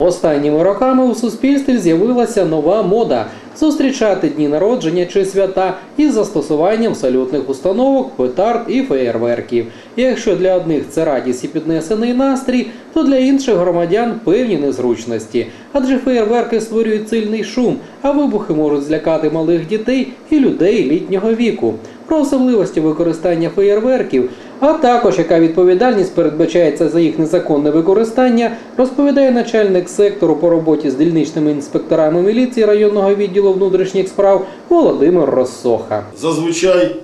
Останніми роками у суспільстві з'явилася нова мода зустрічати дні народження чи свята із застосуванням салютних установок, петард і феєрверків. Якщо для одних це радість і піднесений настрій, то для інших громадян певні незручності. Адже феєрверки створюють сильний шум, а вибухи можуть злякати малих дітей і людей літнього віку. Про особливості використання феєрверків, а також яка відповідальність передбачається за їх незаконне використання, розповідає начальник сектору по роботі з дільничними інспекторами міліції районного відділу внутрішніх справ Володимир Россоха. Зазвичай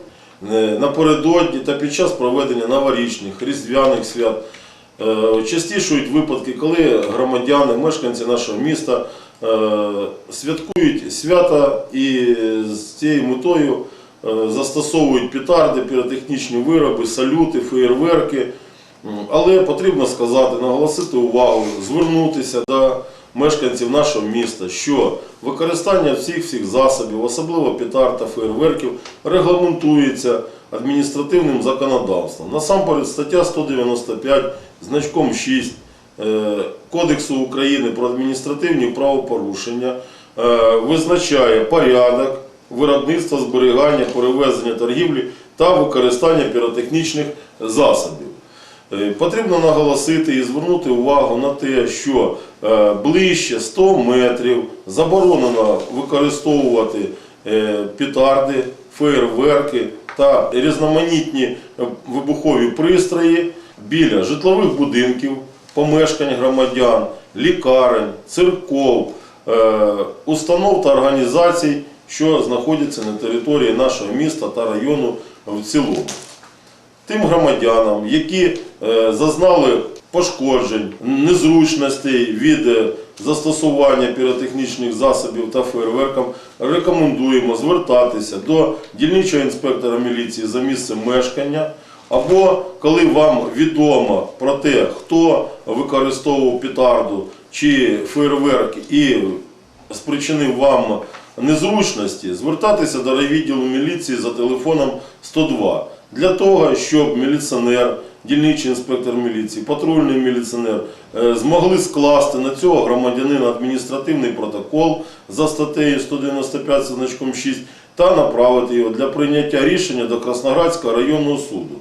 е, напередодні та під час проведення новорічних, різдвяних свят е, частішують випадки, коли громадяни, мешканці нашого міста е, святкують свята і з цією метою застосовують петарди, піротехнічні вироби, салюти, феєрверки. Але потрібно сказати, наголосити увагу, звернутися до мешканців нашого міста, що використання всіх всіх засобів, особливо петард та фейерверків, регламентується адміністративним законодавством. Насамперед, стаття 195 значком 6 е, Кодексу України про адміністративні правопорушення е, визначає порядок виробництва, зберігання, перевезення торгівлі та використання піротехнічних засобів. Е, Потрібно наголосити і звернути увагу на те, що е, ближче 100 метрів заборонено використовувати е, петарди, фейерверки та різноманітні вибухові пристрої біля житлових будинків, помешкань громадян, лікарень, церков, установ та організацій, що знаходяться на території нашого міста та району в цілому тим громадянам, які е, зазнали пошкоджень, незручностей від е, застосування піротехнічних засобів та фейерверкам, рекомендуємо звертатися до дільничого інспектора міліції за місцем мешкання. Або коли вам відомо про те, хто використовував петарду чи фейерверк і спричинив вам незручності, звертатися до райвідділу міліції за телефоном 102 для того, щоб міліціонер, дільничий інспектор міліції, патрульний міліціонер е, змогли скласти на цього громадянина адміністративний протокол за статтею 195 зі значком 6 та направити його для прийняття рішення до Красноградського районного суду.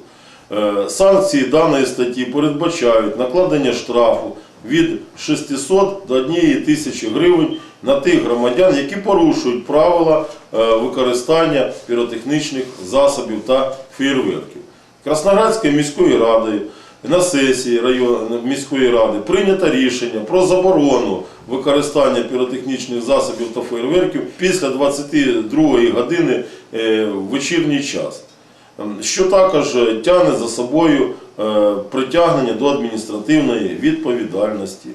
Е, Санкції даної статті передбачають накладення штрафу від 600 до 1 тисячі гривень на тих громадян, які порушують правила е, використання піротехнічних засобів та фейерверків. Красноградською міською радою на сесії район, міської ради прийнято рішення про заборону використання піротехнічних засобів та фейерверків після 22 години е, в вечірній час що також тягне за собою е, притягнення до адміністративної відповідальності.